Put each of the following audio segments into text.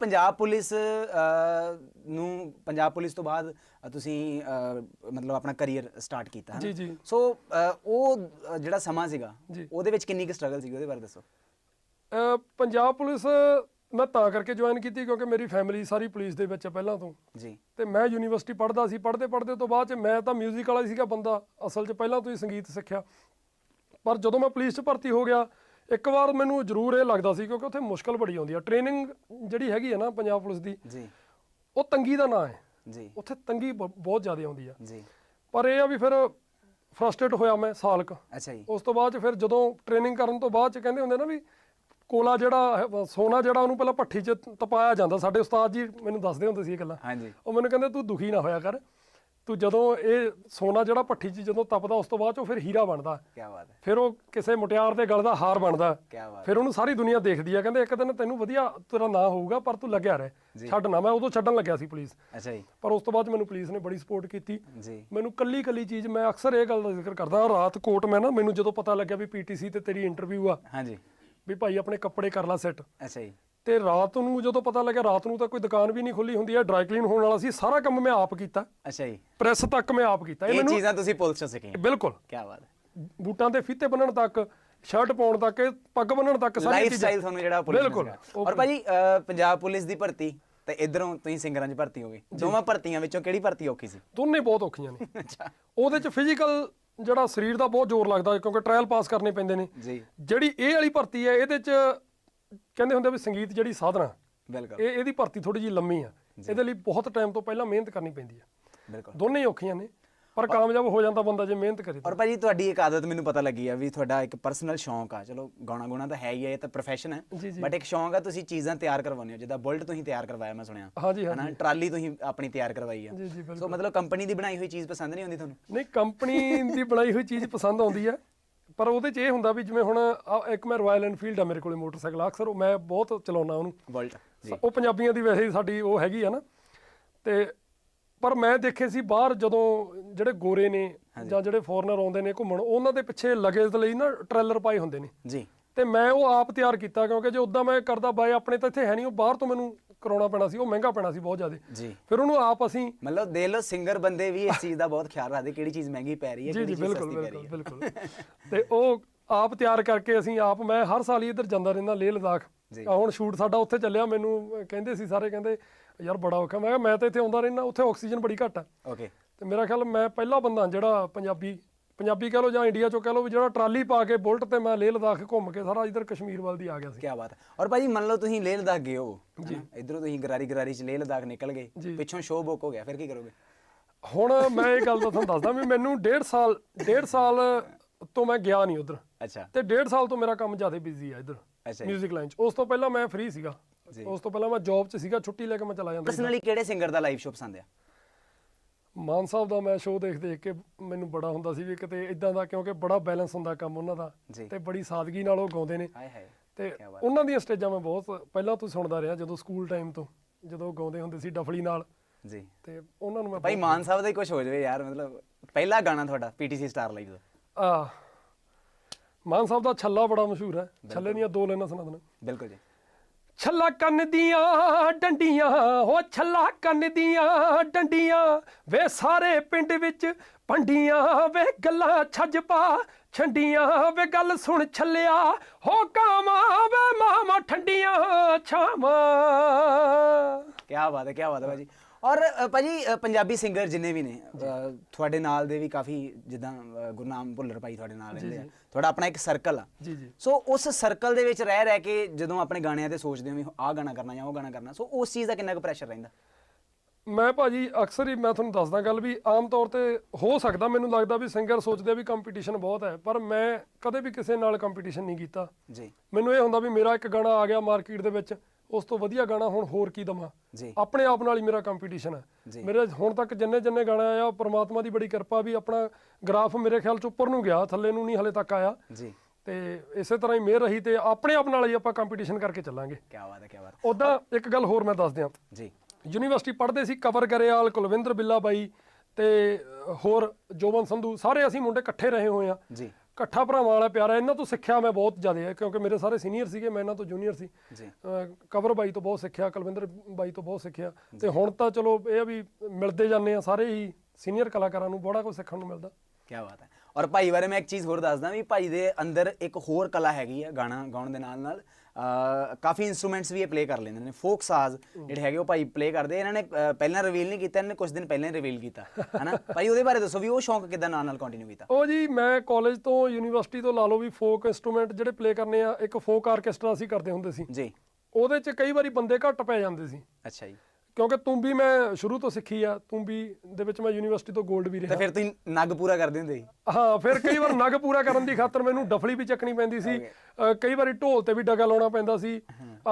Punjab police ਨੂੰ Punjab police ਤੋਂ ਬਾਅਦ ਤੁਸੀਂ ਮਤਲਬ ਆਪਣਾ ਕੈਰੀਅਰ ਸਟਾਰਟ ਕੀਤਾ ਹੈ ਜੀ, ਜੀ। ਸੋ ਉਹ ਜਿਹੜਾ ਸਮਾਂ ਸੀਗਾ। ਉਹਦੇ ਵਿੱਚ ਕਿੰਨੀ ਕੁ ਸਟਰਗਲ ਸੀ ਉਹਦੇ ਬਾਰੇ ਦੱਸੋ? ਪੰਜਾਬ ਪੁਲਿਸ ਮੈਂ ਤਾਂ ਕਰਕੇ ਜੁਆਇਨ ਕੀਤੀ ਕਿਉਂਕਿ ਮੇਰੀ ਫੈਮਿਲੀ ਸਾਰੀ ਪੁਲਿਸ ਦੇ ਵਿੱਚ ਹੈ ਪਹਿਲਾਂ ਤੋਂ। ਜੀ। ਤੇ ਮੈਂ ਯੂਨੀਵਰਸਿਟੀ ਪੜ੍ਹਦਾ ਸੀ ਪੜ੍ਹਦੇ ਪੜ੍ਹਦੇ ਤੋਂ ਬਾਅਦ ਚ ਮੈਂ ਤਾਂ 뮤직 ਵਾਲਾ ਹੀ ਸੀਗਾ ਬੰਦਾ ਅਸਲ 'ਚ ਪਹਿਲਾਂ ਤੋਂ ਹੀ ਸੰਗੀਤ ਸਿੱਖਿਆ। ਪਰ ਜਦੋਂ ਮੈਂ ਪੁਲਿਸ 'ਚ ਭਰਤੀ ਹੋ ਗਿਆ ਇੱਕ ਵਾਰ ਮੈਨੂੰ ਜ਼ਰੂਰ ਇਹ ਲੱਗਦਾ ਸੀ ਕਿਉਂਕਿ ਉੱਥੇ ਮੁਸ਼ਕਲ ਬੜੀ ਆਉਂਦੀ ਆ। ਟ੍ਰੇਨਿੰਗ ਜਿਹੜੀ ਹੈਗੀ ਹੈ ਨਾ ਪੰਜਾਬ ਪੁਲਿਸ ਦੀ ਜੀ। ਉਹ ਤੰਗੀ ਦਾ ਨਾਂ ਹੈ। ਜੀ। ਉੱਥੇ ਤੰਗੀ ਬ- ਬਹੁਤ ਜ਼ਿਆਦਾ ਆਉਂਦੀ ਆ। ਜੀ। ਪਰ ਇਹ ਆ ਵੀ ਫਿਰ ਫਰਸਟ੍ਰੇਟ ਹੋਇਆ ਮੈਂ ਸਾਲ ਕੁ ਅੱਛਾ ਜੀ। ਉਸ ਤੋਂ ਬਾਅਦ ਚ ਫਿਰ ਜਦੋਂ ਟ੍ਰੇਨਿੰਗ ਕਰਨ ਤੋਂ ਬਾਅਦ ਚ ਕਹਿੰਦੇ ਹੁੰਦੇ ਨਾ ਵੀ ਕੋਲਾ ਜਿਹੜਾ ਹੈ, ਸੋਨਾ ਜਿਹੜਾ ਉਹਨੂੰ ਪਹਿਲਾਂ ਭੱਠੀ 'ਚ ਤਪਾਇਆ ਜਾਂਦਾ। ਸਾਡੇ ਉਸਤਾਦ ਜੀ ਮੈਨੂੰ ਦੱਸਦੇ ਹੁੰਦੇ ਸੀ ਇਹ ਗੱਲਾਂ। ਹਾਂਜੀ। ਉਹ ਮੈਨੂੰ ਕਹਿੰਦੇ ਤੂੰ ਦੁਖੀ ਨਾ ਹੋਇਆ ਕਰ। ਤੂੰ ਜਦੋਂ ਇਹ ਸੋਨਾ ਜਿਹੜਾ ਭੱਠੀ 'ਚ ਜਦੋਂ ਤਪਦਾ ਉਸ ਤੋਂ ਬਾਅਦ ਉਹ ਫਿਰ ਹੀਰਾ ਬਣਦਾ। ਕੀ ਬਾਤ ਹੈ। ਫਿਰ ਉਹ ਕਿਸੇ ਮੁਟਿਆਰ ਦੇ ਗਲ ਦਾ ਹਾਰ ਬਣਦਾ। ਕੀ ਬਾਤ ਫਿਰ ਉਹਨੂੰ ਸਾਰੀ ਦੁਨੀਆ ਦੇਖਦੀ ਆ ਕਹਿੰਦੇ ਇੱਕ ਦਿਨ ਤੈਨੂੰ ਵਧੀਆ ਤੇਰਾ ਨਾਂ ਹੋਊਗਾ ਪਰ ਤੂੰ ਲੱਗਿਆ ਰਹਿ। ਛੱਡ ਨਾ ਮੈਂ ਉਦੋਂ ਛੱਡਣ ਲੱਗਿਆ ਸੀ ਪੁਲਿਸ। ਅੱਛਾ ਜੀ। ਪਰ ਉਸ ਤੋਂ ਬਾਅਦ ਮੈਨੂੰ ਪੁਲਿਸ ਨੇ ਬੜੀ ਸਪੋਰਟ ਕੀਤੀ। ਜੀ। ਮੈਨੂੰ ਕੱਲੀ ਕੱਲੀ ਚੀਜ਼ ਮੈਂ ਅਕਸਰ ਇਹ ਗੱਲ ਦਾ ਜ਼ਿਕਰ ਕਰਦਾ ਰਾਤ ਕੋਟ ਮੈਂ ਨਾ ਮੈਨੂੰ ਜਦੋਂ ਪਤਾ ਲੱਗਿਆ ਵੀ ਪੀਟੀਸੀ ਤੇ ਤੇਰੀ ਇੰਟਰਵਿਊ ਆ ਹਾਂਜੀ। ਵੀ ਭਾਈ ਆਪਣੇ ਕੱਪੜੇ ਕਰ ਲੈ ਸੈੱਟ ਅੱਛਾ ਜੀ। ਤੇ ਰਾਤ ਨੂੰ ਜਦੋਂ ਪਤਾ ਲੱਗਿਆ ਰਾਤ ਨੂੰ ਤਾਂ ਕੋਈ ਦੁਕਾਨ ਵੀ ਨਹੀਂ ਖੁੱਲੀ ਹੁੰਦੀ ਹੈ ਡਰਾਈ ਕਲੀਨ ਹੋਣ ਵਾਲਾ ਸੀ ਸਾਰਾ ਕੰਮ ਮੈਂ ਆਪ ਕੀਤਾ। ਅੱਛਾ ਜੀ। ਪ੍ਰੈਸ ਤੱਕ ਮੈਂ ਆਪ ਕੀਤਾ। ਇਹ ਚੀਜ਼ਾਂ ਤੁਸੀਂ ਪੁਲਿਸ ਤੋਂ ਸਿੱਖੀਆਂ। ਬਿਲਕੁਲ। ਕੀ ਬਾਤ ਹੈ। ਬੂਟਾਂ ਤੇ ਫੀਤੇ ਬੰਨਣ ਤੱਕ ਸ਼ਰਟ ਪਾਉਣ ਤੱਕ ਪੱਗ ਬੰਨਣ ਤੱਕ ਲਾਈਫ ਚੀਜ਼ਾਂ। ਸਟਾਈਲ ਤੁਹਾਨੂੰ ਜਿਹੜਾ ਪੁਲਿਸ ਬਿਲਕੁਲ। ਔਰ ਭਾਜੀ ਪੰਜਾਬ ਪੁਲਿਸ ਦੀ ਭਰਤੀ ਤੇ ਇਧਰੋਂ ਤੁਸੀਂ ਸਿੰਗਰਾਂ 'ਚ ਭਰਤੀ ਹੋ ਗਏ ਦੋਵਾਂ ਭਰਤੀਆਂ ਵਿੱਚੋਂ ਕਿਹੜੀ ਭਰਤੀ ਔਖੀ ਸੀ? ਦੋਨੇ ਬਹੁਤ ਔਖੀਆਂ ਨੇ। ਅੱਛਾ। ਉਹਦੇ ਚ ਫਿਜ਼ੀਕਲ ਜਿਹੜਾ ਸਰੀਰ ਦਾ ਬਹੁਤ ਜ਼ੋਰ ਲੱਗਦਾ ਕਿਉਂਕਿ ਟ੍ਰਾਇਲ ਪਾਸ ਕਰਨੇ ਪੈਂਦੇ ਨੇ। ਜਿਹੜੀ ਇਹ ਵਾਲੀ ਭਰਤੀ ਹੈ ਇਹਦੇ ਚ ਕਹਿੰਦੇ ਹੁੰਦੇ ਵੀ ਸੰਗੀਤ ਜਿਹੜੀ ਸਾਧਨਾ ਬਿਲਕੁਲ। ਇਹ ਇਹਦੀ ਭਰਤੀ ਥੋੜੀ ਜੀ ਲੰਮੀ ਆ। ਇਹਦੇ ਲਈ ਬਹੁਤ ਟਾਈਮ ਤੋਂ ਪਹਿਲਾਂ ਮਿਹਨਤ ਕਰਨੀ ਪੈਂਦੀ ਆ। ਬਿਲਕੁਲ। ਦੋਨੇ ਹੀ ਔਖੀਆਂ ਨੇ ਪਰ ਕਾਮਯਾਬ ਹੋ ਜਾਂਦਾ ਬੰਦਾ ਜੇ ਮਿਹਨਤ ਕਰੇ ਤਾਂ। ਔਰ ਭਾਜੀ ਤੁਹਾਡੀ ਇੱਕ ਆਦਤ ਮੈਨੂੰ ਪਤਾ ਲੱਗੀ ਆ ਵੀ ਤੁਹਾਡਾ ਇੱਕ ਪਰਸਨਲ ਸ਼ੌਂਕ ਆ। ਚਲੋ ਗਾਣਾ ਗੁਣਾ ਤਾਂ ਹੈ ਹੀ ਆ ਇਹ ਤਾਂ ਪ੍ਰੋਫੈਸ਼ਨ ਹੈ। ਬਟ ਇੱਕ ਸ਼ੌਂਕ ਆ ਤੁਸੀਂ ਚੀਜ਼ਾਂ ਤਿਆਰ ਕਰਵਾਉਂਦੇ ਹੋ। ਜਿੱਦਾਂ ਬੁਲਟ ਤੁਸੀਂ ਤਿਆਰ ਕਰਵਾਇਆ ਮੈਂ ਸੁਣਿਆ। ਹਾਂਜੀ ਟਰਾਲੀ ਤੁਸੀਂ ਆਪਣੀ ਤਿਆਰ ਕਰਵਾਈ ਆ। ਸੋ ਮਤਲਬ ਕੰਪਨੀ ਦੀ ਬਣਾਈ ਹੋਈ ਚੀਜ਼ ਪਸੰਦ ਨਹੀਂ ਆਉਂਦੀ ਤੁਹਾਨੂੰ? ਨਹੀਂ ਕੰਪਨੀ ਦੀ ਬਣਾਈ ਹੋਈ ਚੀਜ਼ ਪਸੰਦ ਆਉਂਦੀ ਆ। ਪਰ ਉਹਦੇ 'ਚ ਇਹ ਹੁੰਦਾ ਵੀ ਜਿਵੇਂ ਹੁਣ ਆਹ ਇੱਕ ਮੈਂ ਰਾਇਲ ਐਨਫੀਲਡ ਆ ਮੇਰੇ ਕੋਲੇ ਮੋਟਰਸਾਈਕਲ ਆ, ਅਕਸਰ ਉਹ ਮੈਂ ਬਹੁਤ ਚਲਾਉਣਾ ਉਹਨੂੰ। ਜੀ। ਉਹ ਪੰਜਾਬੀਆਂ ਦੀ ਵੈਸੇ ਹੀ ਸਾਡੀ ਉਹ ਹੈਗੀ ਆ ਨਾ। ਤੇ ਪਰ ਮੈਂ ਦੇਖੇ ਸੀ ਬਾਹਰ ਜਦੋਂ ਜਿਹੜੇ ਗੋਰੇ ਨੇ ਜਾਂ ਜਿਹੜੇ ਫੋਰਨਰ ਆਉਂਦੇ ਨੇ ਘੁੰਮਣ ਉਹਨਾਂ ਦੇ ਪਿੱਛੇ ਲਗੇਜ ਲਈ ਨਾ ਟ੍ਰੇਲਰ ਪਾਏ ਹੁੰਦੇ ਨੇ। ਜੀ। ਤੇ ਮੈਂ ਉਹ ਆਪ ਤਿਆਰ ਕੀਤਾ ਕਿਉਂਕਿ ਜੇ ਉਦਾਂ ਮੈਂ ਕਰਦਾ ਬਾਏ ਆਪਣੇ ਤਾਂ ਇੱਥੇ ਹੈ ਨਹੀਂ ਉਹ ਬਾਹਰ ਤੋਂ ਮੈਨੂੰ ਕਰਾਉਣਾ ਪੈਣਾ ਸੀ ਉਹ ਮਹਿੰਗਾ ਪੈਣਾ ਸੀ ਬਹੁਤ ਜ਼ਿਆਦਾ। ਜੀ। ਫਿਰ ਉਹਨੂੰ ਆਪ ਅਸੀਂ ਮਤਲਬ ਦੇਖ ਲਓ ਸਿੰਗਰ ਬੰਦੇ ਵੀ ਇਸ ਚੀਜ਼ ਦਾ ਬਹੁਤ ਖਿਆਲ ਰੱਖਦੇ ਕਿਹੜੀ ਚੀਜ਼ ਮਹਿੰਗੀ ਪੈ ਰਹੀ ਹੈ ਕਿਹੜੀ ਚੀਜ਼ ਸਸਤੀ ਪੈ ਰਹੀ ਬਿਲਕੁਲ ਹੈ। ਬਿਲਕੁਲ। ਤੇ ਉਹ ਆਪ ਤਿਆਰ ਕਰਕੇ ਅਸੀਂ ਆਪ ਮੈਂ ਹਰ ਸਾਲ ਹੀ ਇੱਧਰ ਜਾਂਦਾ ਰਹਿੰਦਾ ਲੇਹ ਲਦਾਖ। ਹੁਣ ਸ਼ੂਟ ਸਾਡਾ ਉੱਥੇ ਚੱਲਿਆ ਮੈਨੂੰ ਕਹਿੰਦੇ ਸੀ ਸਾਰੇ ਕਹਿੰਦੇ ਯਾਰ ਬੜਾ ਔਖਾ। ਮੈਂ ਕਿਹਾ ਮੈਂ ਤਾਂ ਇੱਥੇ ਆਉਂਦਾ ਰਹਿੰਦਾ ਉੱਥੇ ਆਕਸੀਜਨ ਬੜੀ ਘੱਟ ਆ। ਓਕੇ ਤੇ ਮੇਰਾ ਖਿਆਲ ਮੈਂ ਪਹਿਲਾ ਬੰਦਾ ਜਿਹੜਾ ਪੰਜਾਬੀ ਪੰਜਾਬੀ ਕਹ ਲਓ ਜਾਂ ਇੰਡੀਆ ਚੋਂ ਕਹ ਲਓ ਵੀ ਜਿਹੜਾ ਟਰਾਲੀ ਪਾ ਕੇ ਬੁਲਟ ਤੇ ਮੈਂ ਲੇਹ ਲਦਾਖ ਘੁੰਮ ਕੇ ਸਾਰਾ ਇੱਧਰ ਕਸ਼ਮੀਰ ਵੱਲ ਦੀ ਆ ਗਿਆ ਸੀ। ਕੀ ਬਾਤ ਹੈ। ਔਰ ਭਾਜੀ ਮੰਨ ਲਓ ਤੁਸੀਂ ਲੇਹ ਲਦਾਖ ਗਏ ਹੋ ਜੀ। ਇਧਰੋਂ ਤੁਸੀਂ ਗਰਾਰੀ ਗਰਾਰੀ ਚ ਲੇਹ ਲਦਾਖ ਨਿਕਲ ਗਏ ਪਿੱਛੋਂ ਸ਼ੋਅ ਬੁੱਕ ਹੋ ਗਿਆ ਫਿਰ ਕੀ ਕਰੋਗੇ? ਹੁਣ ਮੈਂ ਇਹ ਗੱਲ ਤਾਂ ਤੁਹਾਨੂੰ ਦੱਸਦਾ ਵੀ ਮੈਨੂੰ ਡੇਢ ਸਾਲ ਡੇਢ ਸਾਲ ਤੋਂ ਮੈਂ ਗਿਆ ਨਹੀਂ ਉਧਰ। ਅੱਛਾ। ਤੇ ਡੇਢ ਸਾਲ ਤੋਂ ਮੇਰਾ ਕੰਮ ਜ਼ਿਆਦਾ ਬਿਜ਼ੀ ਆ ਇੱਧਰ ਅੱਛਾ ਜੀ। 뮤직 ਲਾਈਨ 'ਚ। ਉਸ ਤੋਂ ਪਹਿਲਾਂ ਮੈਂ ਫ੍ਰੀ ਸੀਗਾ। ਉਸ ਤੋਂ ਪਹਿਲਾਂ ਮੈਂ ਜੌਬ 'ਚ ਸੀਗਾ ਛੁੱਟੀ ਲੈ ਕੇ ਮੈਂ ਚਲਾ ਜਾਂਦਾ ਪਰਸਨਲੀ ਕਿਹੜੇ ਸਿੰਗਰ ਦਾ ਲਾਈਵ ਸ਼ੋਅ ਪਸੰਦ ਆ? ਮਾਨ ਸਾਹਿਬ ਦਾ ਮੈਂ ਸ਼ੋਅ ਦੇਖ ਦੇਖ ਕੇ ਮੈਨੂੰ ਬੜਾ ਹੁੰਦਾ ਸੀ ਵੀ ਕਿਤੇ ਇਦਾਂ ਦਾ ਕਿਉਂਕਿ ਬੜਾ ਬੈਲੈਂਸ ਹੁੰਦਾ ਕੰਮ ਉਹਨਾਂ ਦਾ ਜੀ। ਤੇ ਬੜੀ ਸਾਦਗੀ ਨਾਲ ਉਹ ਗਾਉਂਦੇ ਨੇ। ਹਾਏ ਹਾਏ ਤੇ ਕਿਆ ਬਾਤ। ਉਹਨਾਂ ਦੀਆਂ ਸਟੇਜਾਂ ਮੈਂ ਬਹੁਤ ਪਹਿਲਾਂ ਤੋਂ ਸੁਣਦਾ ਰਿਹਾ ਜਦੋਂ ਸਕੂਲ ਟਾਈਮ ਤੋਂ ਜਦੋਂ ਉਹ ਗਾਉਂਦੇ ਹੁੰਦੇ ਸੀ ਡਫਲੀ ਨਾਲ। ਜੀ। ਤੇ ਉਹਨਾਂ ਨੂੰ ਮੈਂ ਭਾਈ ਮਾਨ ਸਾਹਿਬ ਦਾ ਹੀ ਕੁਝ ਹੋ ਜਾਵੇ ਯਾਰ ਮਤਲਬ ਪਹਿਲਾ ਗਾਣਾ ਤੁਹਾਡਾ ਪੀਟੀਸੀ ਸਟਾਰ ਲਾਈਵ ਦਾ। ਆ ਮਾਨ ਸਾਹਿਬ ਦਾ ਛੱਲਾ ਬੜਾ ਮਸ਼ਹੂਰ ਹੈ। ਛੱਲੇ ਦੀਆਂ ਦੋ ਲਾਈਨਾਂ ਸੁਣਾ ਦੇਣਾ। ਬਿਲਕੁਲ ਜੀ। ਛੱਲਾ ਕੰਨ ਦੀਆਂ ਡੰਡੀਆਂ, ਹੋ ਛੱਲਾ ਕੰਨ ਦੀਆਂ ਡੰਡੀਆਂ। ਵੇ ਸਾਰੇ ਪਿੰਡ ਵਿੱਚ ਪੰਡੀਆਂ, ਵੇ ਗੱਲਾਂ ਛੱਜ ਪਾ ਛੰਡੀਆਂ। ਵੇ ਗੱਲ ਸੁਣ ਛੱਲਿਆ, ਹੋ ਕਾਮਾ ਵੇ ਮਾਮਾ ਠੰਡੀਆਂ ਛਾਵਾਂ। ਕੀ ਬਾਤ ਹੈ ਕੀ ਬਾਤ ਹੈ ਭਾਜੀ। ਔਰ ਅ, ਭਾਜੀ ਅ, ਪੰਜਾਬੀ ਸਿੰਗਰ ਜਿੰਨੇ ਵੀ ਨੇ ਅ, ਤੁਹਾਡੇ ਨਾਲ ਦੇ ਵੀ ਕਾਫੀ ਜਿੱਦਾਂ ਅ, ਗੁਰਨਾਮ ਭੁੱਲਰ ਭਾਈ ਤੁਹਾਡੇ ਨਾਲ ਰਹਿੰਦੇ ਆ। ਤੁਹਾਡਾ ਆਪਣਾ ਇੱਕ ਸਰਕਲ ਆ। ਜੀ ਜੀ। ਸੋ ਉਸ ਸਰਕਲ ਦੇ ਵਿੱਚ ਰਹਿ ਰਹਿ ਕੇ ਜਦੋਂ ਆਪਣੇ ਗਾਣਿਆਂ ਤੇ ਸੋਚਦੇ ਹੋ ਵੀ ਆਹ ਗਾਣਾ ਕਰਨਾ ਜਾਂ ਉਹ ਗਾਣਾ ਕਰਨਾ ਸੋ ਉਸ ਚੀਜ਼ ਦਾ ਕਿੰਨਾ ਕੁ ਪ੍ਰੈਸ਼ਰ ਰਹਿੰਦਾ? ਮੈਂ ਭਾਜੀ ਅਕਸਰ ਹੀ ਮੈਂ ਤੁਹਾਨੂੰ ਦੱਸਦਾ ਗੱਲ ਵੀ ਆਮ ਤੌਰ ਤੇ ਹੋ ਸਕਦਾ ਮੈਨੂੰ ਲੱਗਦਾ ਵੀ ਸਿੰਗਰ ਸੋਚਦੇ ਆ ਵੀ ਕੰਪੀਟੀਸ਼ਨ ਬਹੁਤ ਹੈ ਪਰ ਮੈਂ ਕਦੇ ਵੀ ਕਿਸੇ ਨਾਲ ਕੰਪੀਟੀਸ਼ਨ ਨਹੀਂ ਕੀਤਾ। ਜੀ। ਮੈਨੂੰ ਇਹ ਹੁੰਦਾ ਵੀ ਮੇਰਾ ਇੱਕ ਗਾਣਾ ਆ ਗਿਆ ਮਾਰਕੀਟ ਦੇ ਵਿੱਚ ਉਸ ਤੋਂ ਵਧੀਆ ਗਾਣਾ ਹੁਣ ਹੋਰ ਕੀ ਦਵਾਂ? ਜੀ। ਆਪਣੇ ਆਪ ਨਾਲ ਹੀ ਮੇਰਾ ਕੰਪੀਟੀਸ਼ਨ ਹੈ। ਮੇਰੇ ਹੁਣ ਤੱਕ ਜਿੰਨੇ ਜਿੰਨੇ ਗਾਣਾ ਆਇਆ ਪ੍ਰਮਾਤਮਾ ਦੀ ਬੜੀ ਕਿਰਪਾ ਵੀ ਆਪਣਾ ਗ੍ਰਾਫ ਮੇਰੇ ਖਿਆਲ ਚ ਉੱਪਰ ਨੂੰ ਗਿਆ ਥੱਲੇ ਨੂੰ ਨਹੀਂ ਹਲੇ ਤੱਕ ਆਇਆ। ਜੀ। ਤੇ ਇਸੇ ਤਰ੍ਹਾਂ ਹੀ ਮਿਹਰ ਰਹੀ ਤੇ ਆਪਣੇ ਆਪ ਨਾਲ ਹੀ ਆਪਾਂ ਕੰਪੀਟੀਸ਼ਨ ਕਰਕੇ ਚੱਲਾਂਗੇ। ਕੀ ਬਾਤ ਹੈ ਕੀ ਬਾਤ। ਉਦਾਂ ਇੱਕ ਗੱਲ ਹੋਰ ਮੈਂ ਦੱਸ ਦਿਆਂ ਜੀ। ਯੂਨੀਵਰਸਿਟੀ ਪੜ੍ਹਦੇ ਸੀ ਕਵਰ ਗਰੇਵਾਲ ਕੁਲਵਿੰਦਰ ਬਿੱਲਾ ਬਾਈ ਤੇ ਹੋਰ ਜੋਬਨ ਸੰਧੂ ਸਾਰੇ ਅਸੀਂ ਮੁੰਡੇ ਇਕੱਠੇ ਰਹੇ ਹੋਏ ਆ। ਜੀ। ਇਕੱਠਾ ਭਰਾਵਾਂ ਵਾਲਾ ਪਿਆਰ ਇਹਨਾਂ ਤੋਂ ਸਿੱਖਿਆ ਮੈਂ ਬਹੁਤ ਜ਼ਿਆਦਾ ਹੈ ਕਿਉਂਕਿ ਮੇਰੇ ਸਾਰੇ ਸੀਨੀਅਰ ਸੀਗੇ ਮੈਂ ਇਹਨਾਂ ਤੋਂ ਜੂਨੀਅਰ ਸੀ। ਜੀ। ਕਵਰ ਬਾਈ ਤੋਂ ਬਹੁਤ ਸਿੱਖਿਆ ਕੁਲਵਿੰਦਰ ਬਾਈ ਤੋਂ ਬਹੁਤ ਸਿੱਖਿਆ। ਤੇ ਹੁਣ ਤਾਂ ਚਲੋ ਇਹ ਆ ਵੀ ਮਿਲਦੇ ਜਾਂਦੇ ਆ ਸਾਰੇ ਹੀ ਸੀਨੀਅਰ ਕਲਾਕਾਰਾਂ ਨੂੰ ਬੜਾ ਕੁਝ ਸਿੱਖਣ ਨੂੰ ਮਿਲਦਾ। ਕੀ ਬਾਤ ਹੈ। ਔਰ ਭਾਈ ਬਾਰੇ ਮੈਂ ਇੱਕ ਚੀਜ਼ ਹੋਰ ਦੱਸਦਾ ਵੀ ਭਾਈ ਦੇ ਅੰਦਰ ਇੱਕ ਹੋਰ ਕਲਾ ਹੈਗੀ ਹੈ ਗਾਣਾ ਗਾਉਣ ਦੇ ਨਾਲ ਨਾਲ। ਕਾਫੀ ਇਨਸਟਰੂਮੈਂਟਸ ਵੀ ਇਹ ਪਲੇ ਕਰ ਲੈਂਦੇ ਨੇ। ਫੋਕ ਸਾਜ਼ ਜਿਹੜੇ ਹੈਗੇ ਉਹ ਭਾਈ ਪਲੇ ਕਰਦੇ ਇਹਨਾਂ ਨੇ ਪਹਿਲਾਂ ਰਿਵੀਲ ਨਹੀਂ ਕੀਤਾ ਇਹਨਾਂ ਨੇ ਕੁਝ ਦਿਨ ਪਹਿਲਾਂ ਰਿਵੀਲ ਕੀਤਾ ਹਨਾ? ਭਾਈ ਉਹਦੇ ਬਾਰੇ ਦੱਸੋ ਵੀ ਉਹ ਸ਼ੌਂਕ ਕਿਦਾਂ ਨਾਲ ਨਾਲ ਕੰਟੀਨਿਊ ਕੀਤਾ? ਉਹ ਜੀ ਮੈਂ ਕਾਲਜ ਤੋਂ ਯੂਨੀਵਰਸਿਟੀ ਤੋਂ ਲਾ ਲਓ ਵੀ ਫੋਕ ਇਨਸਟਰੂਮੈਂਟ ਜਿਹੜੇ ਪਲੇ ਕਰਨੇ ਆ ਇੱਕ ਫੋਕ ਆਰਕੈਸਟਰਾ ਅਸੀਂ ਕਰਦੇ ਹੁੰਦੇ ਸੀ। ਜੀ। ਉਹਦੇ 'ਚ ਕਈ ਵਾਰੀ ਬੰਦੇ ਘੱਟ ਪੈ ਜਾਂਦੇ ਸੀ। ਅੱਛਾ ਜੀ। ਕਿਉਂਕਿ ਤੂੰਬੀ ਮੈਂ ਸ਼ੁਰੂ ਤੋਂ ਸਿੱਖੀ ਆ ਤੂੰਬੀ ਦੇ ਵਿੱਚ ਮੈਂ ਯੂਨੀਵਰਸਿਟੀ ਤੋਂ 골ਡ ਵੀ ਤੇ ਰਿਹਾ। ਫਿਰ ਤੁਸੀਂ ਨਗ ਪੂਰਾ ਕਰਦੇ ਹੁੰਦੇ ਸੀ? ਹਾਂ ਫਿਰ ਕਈ ਵਾਰ ਨਗ ਪੂਰਾ ਕਰਨ ਦੀ ਖਾਤਰ ਮੈਨੂੰ ਡਫਲੀ ਵੀ ਚੱਕਣੀ ਪੈਂਦੀ ਸੀ ਅ, ਕਈ ਵਾਰੀ ਢੋਲ ਤੇ ਵੀ ਡਗਾ ਲਾਉਣਾ ਪੈਂਦਾ ਸੀ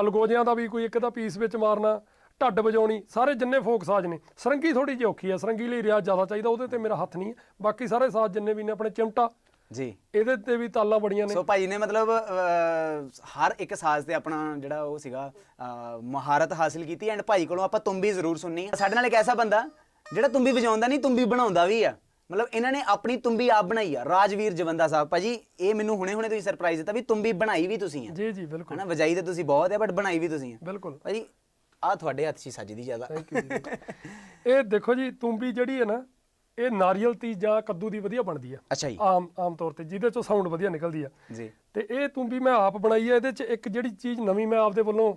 ਅਲਗੋਜਿਆਂ ਦਾ ਵੀ ਕੋਈ ਇੱਕ ਦਾ ਪੀਸ ਵਿੱਚ ਮਾਰਨਾ ਢੱਡ ਵਜਾਉਣੀ ਸਾਰੇ ਜਿੰਨੇ ਫੋਕ ਸਾਜ਼ ਨੇ ਸਰੰਗੀ ਥੋੜੀ ਜਿਹੀ ਔਖੀ ਆ ਸਰੰਗੀ ਲਈ ਰਿਆਜ਼ ਜ਼ਿਆਦਾ ਚਾਹੀਦਾ ਉਹਦੇ ਤੇ ਮੇਰਾ ਹੱਥ ਨਹੀਂ ਹੈ ਬਾਕੀ ਸਾਰੇ ਸਾਜ਼ ਜਿੰਨੇ ਵੀ ਨੇ ਆਪਣੇ ਚਿਮਟਾ ਜੀ। ਇਹਦੇ ਤੇ ਵੀ ਤਾਲਾਂ ਬੜੀਆਂ ਨੇ। ਸੋ ਭਾਈ ਨੇ ਮਤਲਬ ਅਹ, ਹਰ ਇੱਕ ਸਾਜ਼ ਤੇ ਆਪਣਾ ਜਿਹੜਾ ਉਹ ਸੀਗਾ ਅਹ, ਮਹਾਰਤ ਹਾਸਿਲ ਕੀਤੀ ਐਂਡ ਭਾਈ ਕੋਲੋਂ ਆਪਾਂ ਤੁੰਬੀ ਜ਼ਰੂਰ ਸੁਣਨੀ ਹੈ ਸਾਡੇ ਨਾਲ ਇੱਕ ਐਸਾ ਬੰਦਾ ਜਿਹੜਾ ਤੁੰਬੀ ਵਜਾਉਂਦਾ ਨਹੀਂ ਤੁੰਬੀ ਬਣਾਉਂਦਾ ਵੀ ਆ। ਮਤਲਬ ਇਹਨਾਂ ਨੇ ਆਪਣੀ ਤੁੰਬੀ ਆਪ ਬਣਾਈ ਆ ਰਾਜਵੀਰ ਜਵੰਦਾ ਸਾਹਿਬ। ਭਾਜੀ ਇਹ ਮੈਨੂੰ ਹੁਣੇ ਹੁਣੇ ਤੁਸੀਂ ਸਰਪ੍ਰਾਈਜ਼ ਦਿੱਤਾ ਵੀ ਤੁੰਬੀ ਬਣਾਈ ਵੀ ਤੁਸੀਂ ਆ। ਜੀ ਜੀ ਬਿਲਕੁਲ। ਹਨਾ ਵਜਾਈ ਤੇ ਤੁਸੀਂ ਬਹੁਤ ਹੈ ਬਟ ਬਣਾਈ ਵੀ ਤੁਸੀਂ ਆ। ਬਿਲਕੁਲ। ਭਾਜੀ ਆ ਤੁਹਾਡੇ ਹੱਥ 'ਚ ਹੀ ਸੱਜਦੀ ਜ਼ਿਆਦਾ। ਥੈਂਕ ਯੂ ਇਹ ਦੇਖੋ ਜੀ ਤੂੰਬੀ ਜਿਹੜੀ ਹੈ ਨਾ ਇਹ ਨਾਰੀਅਲ ਤੀ ਜਾਂ ਕੱਦੂ ਦੀ ਵਧੀਆ ਬਣਦੀ ਆ। ਅੱਛਾ ਜੀ। ਆਮ ਆਮ ਤੌਰ ਤੇ ਜਿਹਦੇ ਚੋਂ ਸਾਊਂਡ ਵਧੀਆ ਨਿਕਲਦੀ ਆ। ਜੀ। ਤੇ ਇਹ ਤੂੰਬੀ ਮੈਂ ਆਪ ਬਣਾਈ ਹੈ ਇਹਦੇ ਚ ਇੱਕ ਜਿਹੜੀ ਚੀਜ਼ ਨਵੀਂ ਮੈਂ ਆਪਦੇ ਵੱਲੋਂ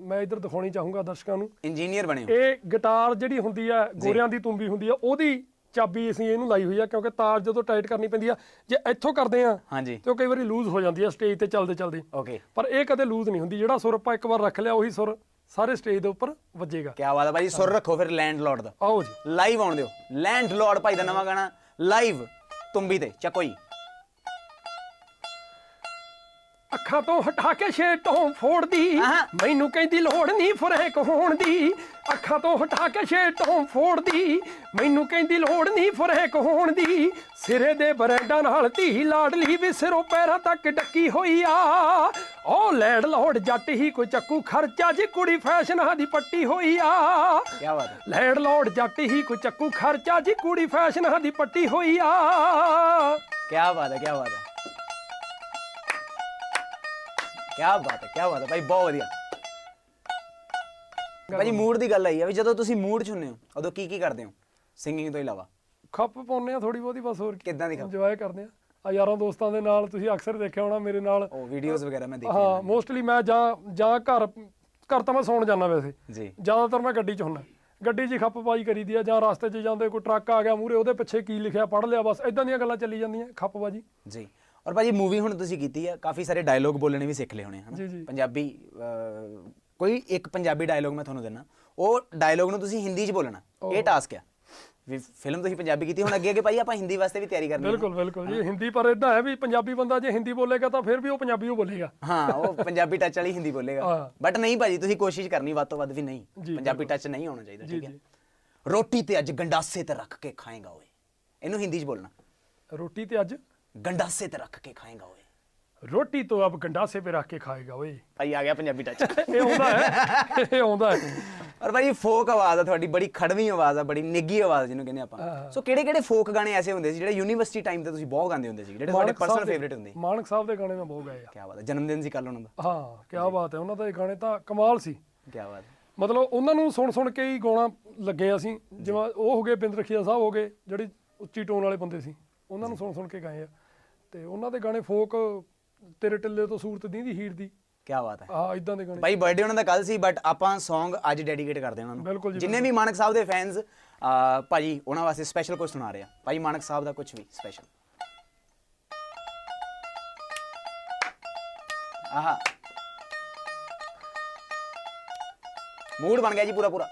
ਮੈਂ ਇੱਧਰ ਦਿਖਾਉਣੀ ਚਾਹੂੰਗਾ ਦਰਸ਼ਕਾਂ ਨੂੰ। ਇੰਜੀਨੀਅਰ ਬਣੇ ਹੋ। ਇਹ ਗਿਟਾਰ ਜਿਹੜੀ ਹੁੰਦੀ ਆ ਗੋਰਿਆਂ ਦੀ ਤੂੰਬੀ ਹੁੰਦੀ ਆ ਉਹਦੀ ਚਾਬੀ ਅਸੀਂ ਇਹਨੂੰ ਲਾਈ ਹੋਈ ਆ ਕਿਉਂਕਿ ਤਾਰ ਜਦੋਂ ਟਾਈਟ ਕਰਨੀ ਪੈਂਦੀ ਆ ਜੇ ਇੱਥੋਂ ਕਰਦੇ ਆ ਹਾਂਜੀ। ਤੇ ਉਹ ਕਈ ਵਾਰੀ ਲੂਜ਼ ਹੋ ਜਾਂਦੀ ਆ ਸਟੇਜ ਤੇ ਚੱਲਦੇ ਚੱਲਦੇ ਓਕੇ ਪਰ ਇਹ ਕਦੇ ਲੂਜ਼ ਨਹੀਂ ਹੁੰਦੀ ਜਿਹੜਾ ਸੁਰ ਆਪਾਂ ਇੱਕ ਵਾਰ ਰੱਖ ਲਿਆ ਉਹੀ ਸੁਰ ਸਾਰੇ ਸਟੇਜ ਦੇ ਉੱਪਰ ਵੱਜੇਗਾ। ਕੀ ਬਾਤ ਹੈ ਭਾਜੀ ਸੁਰ ਰੱਖੋ ਫਿਰ ਲੈਂਡ ਲਾਰਡ ਦਾ। ਆਓ ਜੀ। ਲਾਈਵ ਆਉਣ ਦਿਓ। ਲੈਂਡ ਲਾਰਡ ਭਾਈ ਦਾ ਨਵਾਂ ਗਾਣਾ ਲਾਈਵ ਤੁੰਬੀ ਤੇ ਚੱਕੋ ਜੀ। ਅੱਖਾਂ ਤੋਂ ਹਟਾ ਕੇ ਛੇਟੋਂ ਫੋੜਦੀ। ਆਹਾਂ। ਮੈਨੂੰ ਕਹਿੰਦੀ ਲੋੜ ਨਹੀਂ ਫਰੇਕ ਹੋਣ ਦੀ। ਅੱਖਾਂ ਤੋਂ ਹਟਾ ਕੇ ਛੇਟੋਂ ਫੋੜਦੀ। ਮੈਨੂੰ ਕਹਿੰਦੀ ਲੋੜ ਨਹੀਂ ਫਰੇਕ ਹੋਣ ਦੀ। ਸਿਰੇ ਦੇ ਬਰੈਂਡਾਂ ਨਾਲ ਧੀ ਲਾਡਲੀ ਵੀ ਸਿਰੋਂ ਪੈਰਾਂ ਤੱਕ ਡੱਕੀ ਹੋਈ ਆ। ਉਹ ਲੈਂਡ ਲੋੜ ਜੱਟ ਹੀ ਕੋਈ ਚੱਕੂ ਖਰਚਾ ਜੀ ਕੁੜੀ ਫੈਸ਼ਨਾਂ ਦੀ ਪੱਟੀ ਹੋਈ ਆ। ਕੀ ਬਾਤ ਹੈ। ਲੈਂਡ ਲੋੜ ਜੱਟ ਹੀ ਕੋਈ ਚੱਕੂ ਖਰਚਾ ਜੀ ਕੁੜੀ ਫੈਸ਼ਨਾਂ ਦੀ ਪੱਟੀ ਹੋਈ ਆ। ਕੀ ਬਾਤ ਹੈ ਕੀ ਬਾਤ ਹੈ। ਕੀ ਬਾਤ ਹੈ ਕੀ ਬਾਤ ਹੈ। ਭਾਈ ਬਹੁਤ ਵਧੀਆ। ਭਾਜੀ ਮੂਡ ਦੀ ਗੱਲ ਆਈ ਆ ਵੀ ਜਦੋਂ ਤੁਸੀਂ ਮੂਡ ਚ ਹੁੰਦੇ ਹੋ ਉਦੋਂ ਕੀ ਕੀ ਕਰਦੇ ਹੋ? ਸਿੰਗਿੰਗ ਤੋਂ ਇਲਾਵਾ। ਖੱਪ ਪਾਉਂਦੇ ਆ ਥੋੜੀ ਬਹੁਤੀ ਬਸ ਹੋਰ ਕਿੱਦਾਂ ਦੀ ਖਬਰ ਇੰਜੋਏ ਕਰਦੇ ਆ। ਆ ਯਾਰਾਂ ਦੋਸਤਾਂ ਦੇ ਨਾਲ ਤੁਸੀਂ ਅਕਸਰ ਦੇਖਿਆ ਹੋਣਾ ਮੇਰੇ ਨਾਲ। ਉਹ ਵੀਡੀਓਜ਼ ਵਗੈਰਾ ਮੈਂ ਦੇਖੀ ਹਾਂ ਮੋਸਟਲੀ ਮੈਂ ਜਾਂ ਜਾਂ ਘਰ ਘਰ ਤਾਂ ਮੈਂ ਸੌਣ ਜਾਂਦਾ ਵੈਸੇ। ਜੀ। ਜ਼ਿਆਦਾਤਰ ਮੈਂ ਗੱਡੀ 'ਚ ਹੁੰਨਾ ਗੱਡੀ 'ਚ ਖੱਪ ਪਾਈ ਕਰੀਦੀ ਆ ਜਾਂ ਰਸਤੇ 'ਚ ਜਾਂਦੇ ਕੋਈ ਟਰੱਕ ਆ ਗਿਆ ਮੂਰੇ ਉਹਦੇ ਪਿੱਛੇ ਕੀ ਲਿਖਿਆ ਪੜ ਲਿਆ ਬਸ ਇਦਾਂ ਦੀਆਂ ਗੱਲਾਂ ਚੱਲੀ ਜਾਂਦੀਆਂ ਖੱਪਬਾਜੀ ਜੀ। ਔਰ ਭਾਜੀ ਮੂਵੀ ਹੁਣ ਤੁਸੀਂ ਕੀਤੀ ਆ ਕਾਫੀ ਸਾਰੇ ਡਾਇਲੋਗ ਬੋਲਣੇ ਵੀ ਸਿੱਖ ਲਏ ਹੋਣੇ ਹਨਾ? ਜੀ, ਜੀ। ਪੰਜਾਬੀ ਅਹ, ਕੋਈ ਇੱਕ ਪੰਜਾਬੀ ਡਾਇਲੋਗ ਮੈਂ ਤੁਹਾਨੂੰ ਦਿੰਨਾ। ਉਹ ਡਾਇਲੋਗ ਨੂੰ ਤੁਸੀਂ ਹਿੰਦੀ 'ਚ ਬੋਲਣਾ। ਇਹ ਟਾਸਕ ਆ। ਵੀ ਫਿਲਮ ਤੁਸੀਂ ਪੰਜਾਬੀ ਕੀਤੀ ਹੁਣ ਅੱਗੇ ਅੱਗੇ ਭਾਈ ਆਪਾਂ ਹਿੰਦੀ ਵਾਸਤੇ ਵੀ ਤਿਆਰੀ ਕਰਨੀ ਆ। ਬਿਲਕੁਲ ਬਿਲਕੁਲ ਜੀ। ਹਿੰਦੀ ਪਰ ਇਦਾਂ ਹੈ ਵੀ ਪੰਜਾਬੀ ਬੰਦਾ ਜੇ ਹਿੰਦੀ ਬੋਲੇਗਾ ਤਾਂ ਫਿਰ ਵੀ ਉਹ ਪੰਜਾਬੀ ਉਹ ਬੋਲੇਗਾ। ਹਾਂ ਉਹ ਪੰਜਾਬੀ ਟੱਚ ਵਾਲੀ ਹਿੰਦੀ ਬੋਲੇਗਾ। ਬਟ ਨਹੀਂ ਭਾਜੀ ਤੁਸੀਂ ਕੋਸ਼ਿਸ਼ ਕਰਨੀ ਵੱਧ ਤੋਂ ਵੱਧ ਵੀ ਨਹੀਂ। ਪੰਜਾਬੀ ਟੱਚ ਨਹੀਂ ਆਉਣਾ ਚਾਹੀਦਾ ਜੀ, ਠੀਕ ਹੈ? ਜੀ। ਰੋਟੀ ਤੇ ਅੱਜ ਗੰਡਾਸੇ ਤੇ ਰੱਖ ਕੇ ਖਾਏਗਾ ਓਏ। ਇਹਨੂੰ ਹਿੰਦੀ 'ਚ ਬੋਲਣਾ। ਰੋਟੀ ਤੇ ਅੱਜ? ਗੰਡਾਸੇ ਤੇ ਰੱਖ ਕੇ ਖਾਏਗਾ ਓਏ। ਰੋਟੀ ਤੋਂ ਅਬ ਗੰਡਾਸੇ पे ਰੱਖ ਕੇ ਖਾਏਗਾ ਓਏ। ਭਾਈ ਆ ਗਿਆ ਪੰਜਾਬੀ ਟੱਚ ਇਹ ਆਉਂਦਾ ਹੈ। ਇਹ ਆਉਂਦਾ ਹੈ। ਔਰ ਭਾਈ ਫੋਕ ਆਵਾਜ਼ ਆ ਤੁਹਾਡੀ ਬੜੀ ਖੜਵੀਂ ਆਵਾਜ਼ ਆ ਬੜੀ ਨਿੱਗੀ ਆਵਾਜ਼ ਜਿਹਨੂੰ ਕਹਿੰਦੇ ਆਪਾਂ। ਸੋ ਕਿਹੜੇ ਕਿਹੜੇ ਫੋਕ ਗਾਣੇ ਐਸੇ ਹੁੰਦੇ ਸੀ ਜਿਹੜੇ ਯੂਨੀਵਰਸਿਟੀ ਟਾਈਮ ਤੇ ਤੁਸੀਂ ਬਹੁਤ ਗਾਉਂਦੇ ਹੁੰਦੇ ਸੀ ਜਿਹੜੇ ਤੁਹਾਡੇ ਸਾਹਿਬ ਪਰਸਨਲ ਦੇ- ਫੇਵਰੇਟ ਹੁੰਦੇ? ਮਾਨਕ ਸਾਹਿਬ ਦੇ ਗਾਣੇ ਮੈਂ ਬਹੁਤ ਗਾਏ ਆ। ਕੀ ਬਾਤ ਹੈ ਜਨਮ ਦਿਨ ਸੀ ਕੱਲ ਉਹਨਾਂ ਦਾ। ਹਾਂ ਕੀ ਬਾਤ ਹੈ ਉਹਨਾਂ ਦੇ ਗਾਣੇ ਤਾਂ ਕਮਾਲ ਸੀ। ਕੀ ਬਾਤ ਹੈ ਮਤਲਬ ਉਹਨਾਂ ਨੂੰ ਸੁਣ ਸੁਣ ਕੇ ਹੀ ਗਾਉਣਾ ਲੱਗੇ ਅਸੀਂ ਜਿਵੇਂ ਉਹ ਹੋ ਗਏ ਬਿੰਦ ਰਖੀਆ ਸਾਹਿਬ ਹੋ ਗਏ ਜਿਹੜੇ ਉੱਚੀ ਟੋਨ ਵਾਲੇ ਬੰਦੇ ਸੀ। ਉਹਨਾਂ ਨੂੰ ਸੁਣ ਸੁਣ ਕੇ ਗਾਏ ਆ। ਤੇ ਉਹਨਾਂ ਦੇ ਗਾਣੇ ਫੋਕ ਤੇਰੇ ਟਿੱਲੇ ਤੋਂ ਸੂਰਤ ਦੀਂਦੀ ਹੀਰ ਦੀ। ਕੀ ਬਾਤ ਹੈ। ਆ ਇਦਾਂ ਦੇ ਗਾਣੇ। ਭਾਈ ਬਰਥਡੇ ਉਹਨਾਂ ਦਾ ਕੱਲ ਸੀ ਬਟ ਆਪਾਂ Song ਅੱਜ ਡੈਡੀਕੇਟ ਕਰਦੇ ਹਾਂ ਉਹਨਾਂ ਨੂੰ। ਜਿੰਨੇ ਵੀ ਮਾਨਕ ਸਾਹਿਬ ਦੇ ਫੈਨਸ ਭਾਜੀ ਉਹਨਾਂ ਵਾਸਤੇ ਸਪੈਸ਼ਲ ਕੁਝ ਸੁਣਾ ਰਹੇ ਆ। ਭਾਈ ਮਾਨਕ ਸਾਹਿਬ ਦਾ ਕੁਝ ਵੀ ਸਪੈਸ਼ਲ ਆਹਾ। ਮੂਡ ਬਣ ਗਿਆ ਜੀ ਪੂਰਾ ਪੂਰਾ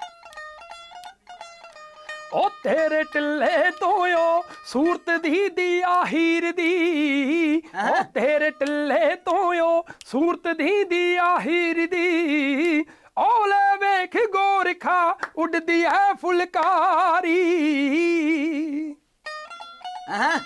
ਉਹ ਤੇਰੇ ਟਿੱਲੇ ਤੋਂ ਸੂਰਤ ਦੀ ਦੀ ਆਹੀਰ ਦੀ। ਉਹ ਤੇਰੇ ਟਿੱਲੇ ਤੋਂ ਸੂਰਤ ਦੀ ਦੀ ਆਹੀਰ ਦੀ। ਓਲੇ ਵੇਖ ਗੋਰਖਾ ਉੱਡਦੀ ਹੈ ਫੁਲਕਾਰੀ। ਹਾਂ?